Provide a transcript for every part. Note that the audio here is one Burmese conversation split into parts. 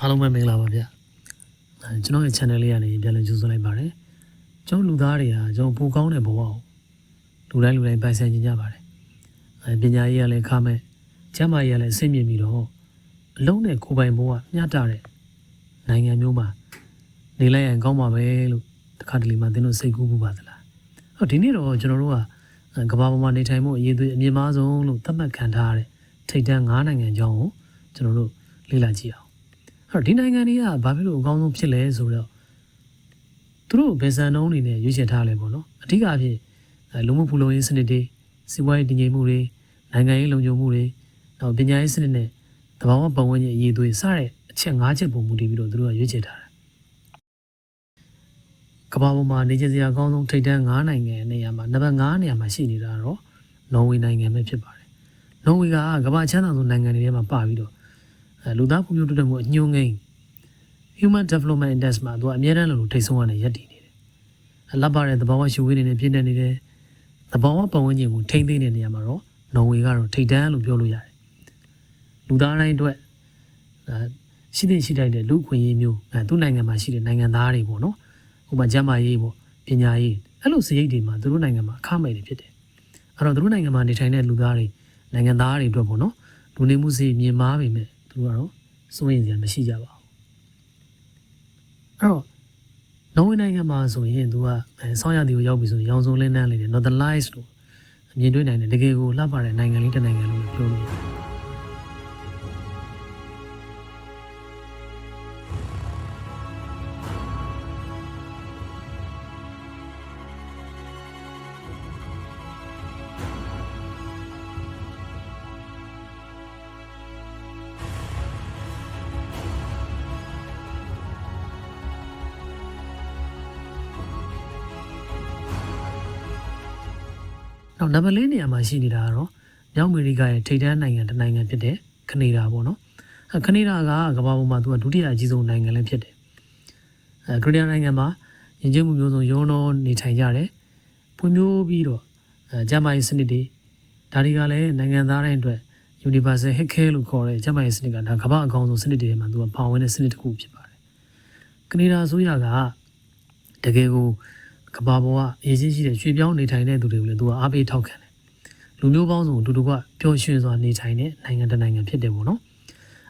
အားလုံးပဲမင်္ဂလာပါဗျအဲကျွန်တော်ရဲ့ channel လေးကနေပြန်လည်ကြိုဆိုလိုက်ပါတယ်ကျွန်တော်လူသားတွေကကျွန်တော်ပိုကောင်းတဲ့ဘဝကိုလူတိုင်းလူတိုင်းပိုင်ဆိုင်ကြကြပါတယ်အဲပညာရေးကလည်းခါမဲ့ကျမ်းမာရေးကလည်းအဆင့်မြင့်ပြီးတော့အလုံးနဲ့ကိုယ်ပိုင်ဘဝမျှတတဲ့နိုင်ငံမျိုးမှာနေလိုက်ရင်ကောင်းပါပဲလို့တခါတလေမှသင်တို့စိတ်ကူးမှုပါသလားဟောဒီနေ့တော့ကျွန်တော်တို့ကအဲကမ္ဘာပေါ်မှာနေထိုင်မှုအရေးသွေးအမြင့်မားဆုံးလို့သတ်မှတ်ခံထားရတဲ့ထိပ်တန်း၅နိုင်ငံအကြောင်းကိုကျွန်တော်တို့လေ့လာကြည့်အောင်အဲ့ တော့ဒီနိုင်ငံတွေကဘာဖြစ်လို့အကောင်းဆုံးဖြစ်လဲဆိုတော့သူတို့ဘယ်စံနှုန်းတွေနဲ့ရွေးချယ်ထားလဲပေါ့နော်အဓိကအဖြစ်အဲလူမှုဖူလုံရေးစနစ်တွေစီးပွားရေးတည်ငြိမ်မှုတွေနိုင်ငံရေးလုံခြုံမှုတွေနောက်ပညာရေးစနစ်နဲ့သဘာဝပတ်ဝန်းကျင်အရေးအသွေးစတဲ့အချက်၅ချက်ပုံမူတည်ပြီးတော့သူတို့ကရွေးချယ်ထားတယ်ကမ္ဘာပေါ်မှာနေကျစရာအကောင်းဆုံးထိပ်တန်း၅နိုင်ငံနေရာမှာနံပါတ်5နေရာမှာရှိနေတာတော့နော်ဝေနိုင်ငံပဲဖြစ်ပါတယ်နော်ဝေကကမ္ဘာချမ်းသာဆုံးနိုင်ငံတွေထဲမှာပါပြီးတော့အဲ လူသားဖွံ့ဖြိုးတိုးတက်မှုအညွှန်းကိန်း Human Development Index မှာသူကအများအားလို့ထိတ်ဆုံးကနေရပ်တည်နေတယ်။အလပ်ပါတဲ့သဘာဝရှိဝေးတွေနဲ့ပြည့်နေနေတယ်။သဘာဝပတ်ဝန်းကျင်ကိုထိမ့်သိမ်းတဲ့နေရာမှာတော့နော်ဝေကတော့ထိတ်တန်းလို့ပြောလို့ရတယ်။လူသားတိုင်းအတွက်အဲရှိတဲ့ရှိတိုက်တဲ့လူခွင့်ရေးမျိုးအဲသူ့နိုင်ငံမှာရှိတဲ့နိုင်ငံသားတွေပေါ့နော်။ဥပမာကျန်းမာရေးပေါ့ပညာရေးအဲ့လိုစရိတ်တွေမှာသူတို့နိုင်ငံမှာအခမဲ့တွေဖြစ်တယ်။အဲ့တော့သူတို့နိုင်ငံမှာနေထိုင်တဲ့လူသားတွေနိုင်ငံသားတွေအတွက်ပေါ့နော်လူနေမှုစီမြင်မားပေမဲ့ သူတို့ကတော့စိုးရင်စရာမရှိကြပါဘူးအဲ့တော့နော်ဝေနိုင်ငံမှာဆိုရင်သူကအဲဆောင်းရသည်ကိုရောက်ပြီဆိုရင်ရောင်စုံလင်းနှန်းလေးနဲ့ Northern Lights လို့အမြင်တွေ့နိုင်တဲ့တကယ်ကိုလှပတဲ့နိုင်ငံလေးတစ်နိုင်ငံလို့ပြောလို့ရတယ် နောက်နံပါတ်၄နေရာမှာရှိနေတာကတော့မြောက်အမေရိကရဲ့ထိပ်တန်းနိုင်ငံတစ်နိုင်ငံဖြစ်တဲ့ကနေဒါပေါ့နော်အဲကနေဒါကကမ္ဘာပေါ်မှာသူကဒုတိယအကြီးဆုံးနိုင်ငံလည်းဖြစ်တယ်အဲကနေဒါနိုင်ငံမှာယဉ်ကျေးမှုမျိုးစုံရုံးတော်နေထိုင်ကြတယ်ဖွံ့ဖြိုးပြီးတော့အဲဂျမိုင်းစနစ်တွေဒါတွေကလည်းနိုင်ငံသားတိုင်းအတွက် universal healthcare လို့ခေါ်တဲ့ဂျမိုင်းစနစ်ကဒါကမ္ဘာအကောင်ဆုံးစနစ်တွေထဲမှာသူကပါဝင်တဲ့စနစ်တစ်ခုဖြစ်ပါတယ်ကနေဒါအစိုးရကတကယ်ကို ကဘာပေါ်ကအရေးကြီးရှိတဲ့ရွှေပြောင်းနေထိုင်တဲ့သူတွေကိုလည်းသူကအားပေးထောက်ခံတယ်လူမျိုးပေါင်းစုံအတူတူကပျော်ရွှင်စွာနေထိုင်တဲ့နိုင်ငံတစ်နိုင်ငံဖြစ်တယ်ပေါ့နော်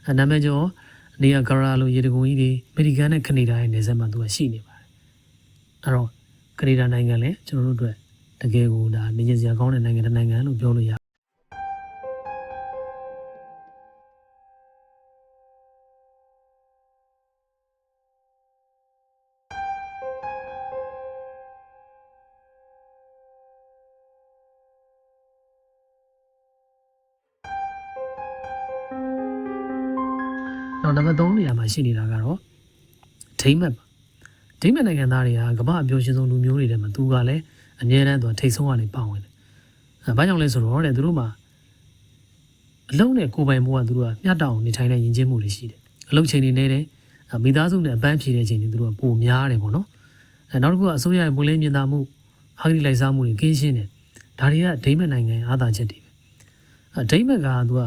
အဲနာမည်ကျော်နေရာဂရာလိုရေတကုံကြီးတွေအမေရိကန်နဲ့ကနေဒါရဲ့နေဆက်မှာသူကရှိနေပါတယ်အဲ့တော့ကနေဒါနိုင်ငံလည်းကျွန်တော်တို့အတွက်တကယ်ကိုဒါနေကျစရာကောင်းတဲ့နိုင်ငံတစ်နိုင်ငံလို့ပြောလို့ရ နောက်နံပါတ်3နေရာမှာရှိနေတာကတော့ဒိမတ်ပါဒိမတ်နိုင်ငံသားတွေကကမ္ဘာအပျော်ရွှင်ဆုံးလူမျိုးတွေထဲမှာသူကလည်းအမြဲတမ်းသူကထိတ်ဆုံးကနေပါဝင်တယ်အဲဘာကြောင့်လဲဆိုတော့တဲ့သူတို့မှာအလုံးနဲ့ကိုယ်ပိုင်ဘဝသူတို့ကမျှတအောင်နေထိုင်တဲ့ယဉ်ကျေးမှုတွေရှိတယ်အလုံးချိန်တွေနေတယ်အဲမိသားစုနဲ့အပန်းဖြေတဲ့ချိန်တွေသူတို့ကပိုများတယ်ပေါ့နော်အဲနောက်တစ်ခုကအစိုးရရဲ့ပွင့်လင်းမြင်သာမှုဟာဂရီလိုက်စားမှုတွေကင်းရှင်းတယ်ဒါတွေကဒိမတ်နိုင်ငံရဲ့အားသာချက်တွေပဲအဲဒိမတ်ကသူက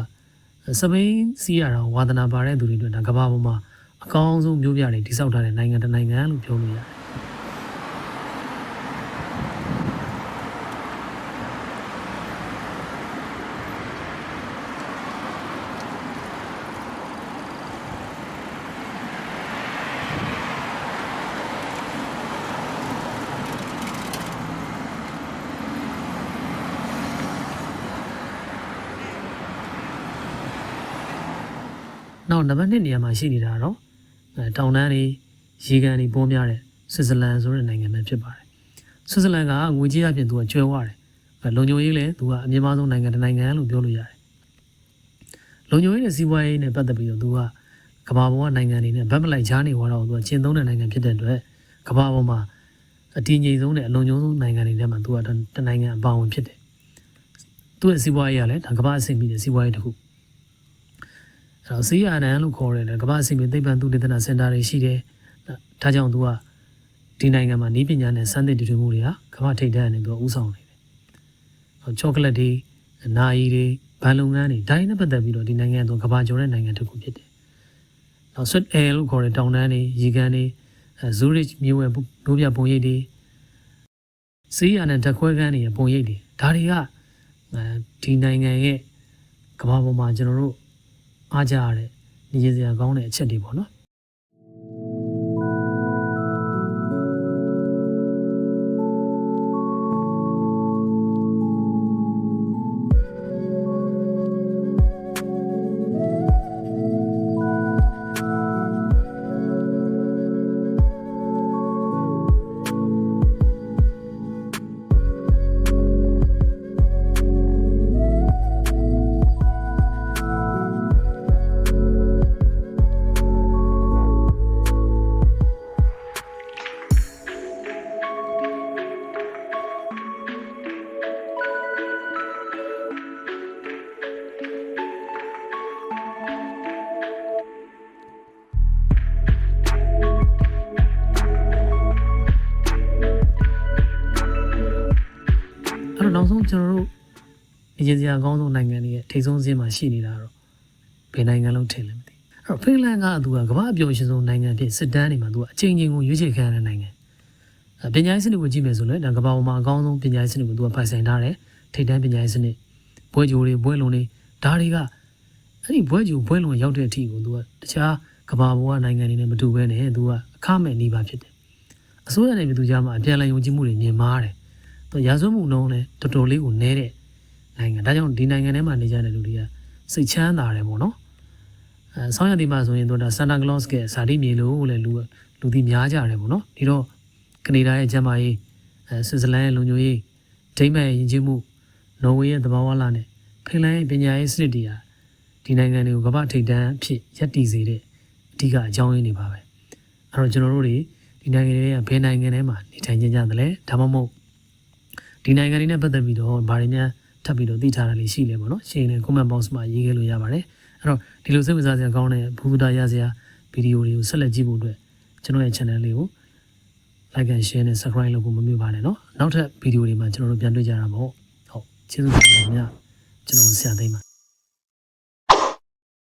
စပိန်စီးရတာဝါသနာပါတဲ့သူတွေအတွက်ဒါကမ္ဘာပေါ်မှာအကောင်းဆုံးမျိုးပြတွေတိစောက်ထားတဲ့နိုင်ငံတစ်နိုင်ငံလို့ပြောလို့ရတယ်။ နောက်နံပါတ်1နေရာမှာရှိနေတာတော့အဲတောင်တန်းတွေရေကန်တွေပေါ်များတဲ့ဆွစ်ဇာလန်ဆိုတဲ့နိုင်ငံပဲဖြစ်ပါတယ်။ဆွစ်ဇာလန်ကငွေကြေးအပြင်သူကကျွဲဝတယ်။အဲလုံခြုံရေးလည်းသူကအမြင့်မားဆုံးနိုင်ငံတစ်နိုင်ငံလို့ပြောလို့ရတယ်။လုံခြုံရေးနဲ့စီးပွားရေးနဲ့ပတ်သက်ပြီးတော့သူကကမ္ဘာပေါ်ကနိုင်ငံတွေနဲ့ဗတ်မလိုက်ချားနေသွားတော့သူကကျင်းသုံးတဲ့နိုင်ငံဖြစ်တဲ့အတွက်ကမ္ဘာပေါ်မှာအတည်ငြိမ်ဆုံးနဲ့အလုံခြုံဆုံးနိုင်ငံတွေထဲမှာသူကတနိုင်ငံအပါဝင်ဖြစ်တယ်။သူ့ရဲ့စီးပွားရေးကလည်းဒါကမ္ဘာအဆင့်ပြီးတဲ့စီးပွားရေးတစ်ခု အဲ့တော့ CRN လို့ခေါ်တယ်လေကမ္ဘာအစီအမံသိပ္ပံသုတေသနစင်တာတွေရှိတယ်။ဒါကြောင့်သူကဒီနိုင်ငံမှာဤပညာနဲ့စမ်းသစ်တည်ထွေမှုတွေကကမ္ဘာထိပ်တန်းအနေနဲ့သူကဥဆောင်နေတယ်။ဟောချောကလက်တွေအနာရီတွေဘဏ်လုပ်ငန်းတွေဒါတွေနဲ့ပတ်သက်ပြီးတော့ဒီနိုင်ငံကသူကကမ္ဘာကျော်တဲ့နိုင်ငံတစ်ခုဖြစ်တယ်။နောက် Sweat Air လို့ခေါ်တဲ့တောင်တန်းတွေရေကန်တွေအဲ Zurich မြို့ရဲ့မြို့ပြပုံရိပ်တွေစီးရနဲ့တက်ခွဲကန်းတွေရဲ့ပုံရိပ်တွေဒါတွေကအဲဒီနိုင်ငံရဲ့ကမ္ဘာပေါ်မှာကျွန်တော်တို့ အားကြရတဲ့နေရစရာကောင်းတဲ့အချက်တွေပေါ့နော် က်ဆုံးကျွန်တော်တို့အရင်စရာအကောင်းဆုံးနိုင်ငံတွေရဲ့ထိပ်ဆုံးစင်းမှာရှိနေတာတော့ဘယ်နိုင်ငံလုံးထင်လဲမသိဘူးအဲ့တော့ဖင်လန်ကသူကကမ္ဘာအပျော်ရှင်ဆုံးနိုင်ငံဖြစ်စစ်တမ်းတွေမှာသူကအချိန်ချင်းကိုရွေးချယ်ခံရတဲ့နိုင်ငံအဲပညာရေးစနစ်ကိုကြည့်မယ်ဆိုလည်းဒါကမ္ဘာပေါ်မှာအကောင်းဆုံးပညာရေးစနစ်ကိုသူကပိုင်ဆိုင်ထားတယ်ထိပ်တန်းပညာရေးစနစ်ဘွဲကြိုတွေဘွဲလုံးတွေဒါတွေကအဲ့ဒီဘွဲကြိုဘွဲလုံးရောက်တဲ့အထိကိုသူကတခြားကမ္ဘာပေါ်ကနိုင်ငံတွေနဲ့မတူဘဲနဲ့သူကအခမဲ့နေပါဖြစ်တယ်အစိုးရနဲ့ပြည်သူကြားမှာအပြန်အလှန်ယုံကြည်မှုတွေမြင်မာတယ်သူ ရာဇဝတ်မှုနှုန်းလည်းတော်တော်လေးကိုနည်းတဲ့နိုင်ငံဒါကြောင့်ဒီနိုင်ငံထဲမှာနေကြတဲ့လူတွေကစိတ်ချမ်းသာတယ်ပေါ့နော်အဲဆောင်းရည်ဒီမှာဆိုရင်တို့ဒါဆန်တာကလော့စ်ကဇာတိမြေလို့လည်းလူလူဒီများကြတယ်ပေါ့နော်ဒီတော့ကနေဒါရဲ့ဂျမကြီးအဲဆွစ်ဇာလန်ရဲ့လုံခြုံရေးဒိမတ်ရဲ့ယဉ်ကျေးမှုနော်ဝေရဲ့သဘာဝလာနဲ့ဖင်လန်ရဲ့ပညာရေးစနစ်တွေဟာဒီနိုင်ငံတွေကိုကမ္ဘာထိပ်တန်းအဖြစ်ရပ်တည်စေတဲ့အဓိကအကြောင်းရင်းတွေပါပဲအဲ့တော့ကျွန်တော်တို့တွေဒီနိုင်ငံတွေကဘယ်နိုင်ငံထဲမှာနေထိုင်ကြကြသလဲဒါမှမဟုတ် ဒီနိုင်ငံတွေနဲ့ပတ်သက်ပြီးတော့ဗာတွေများ ထပ်ပြီးတော့သိထားတာလေးရှိလေပေါ့နော်ရှင်းနေ comment box မှာရေးခဲ့လို့ရပါတယ်အဲ့တော့ဒီလိုစိတ်ဝင်စားစရာကောင်းတဲ့ဘူဒ္ဓရစရာဗီဒီယိုတွေကိုဆက်လက်ကြည့်ဖို့အတွက်ကျွန်တော်ရဲ့ channel လေးကို like and share နဲ့ subscribe လုပ်ဖို့မမေ့ပါနဲ့เนาะနောက်ထပ်ဗီဒီယိုတွေမှာကျွန်တော်တို့ပြန်တွေ့ကြတာပေါ့ဟုတ်ကျေးဇူးတင်ပါတယ်ခင်ဗျာကျွန်တော်ဆရာသိမ်းပါ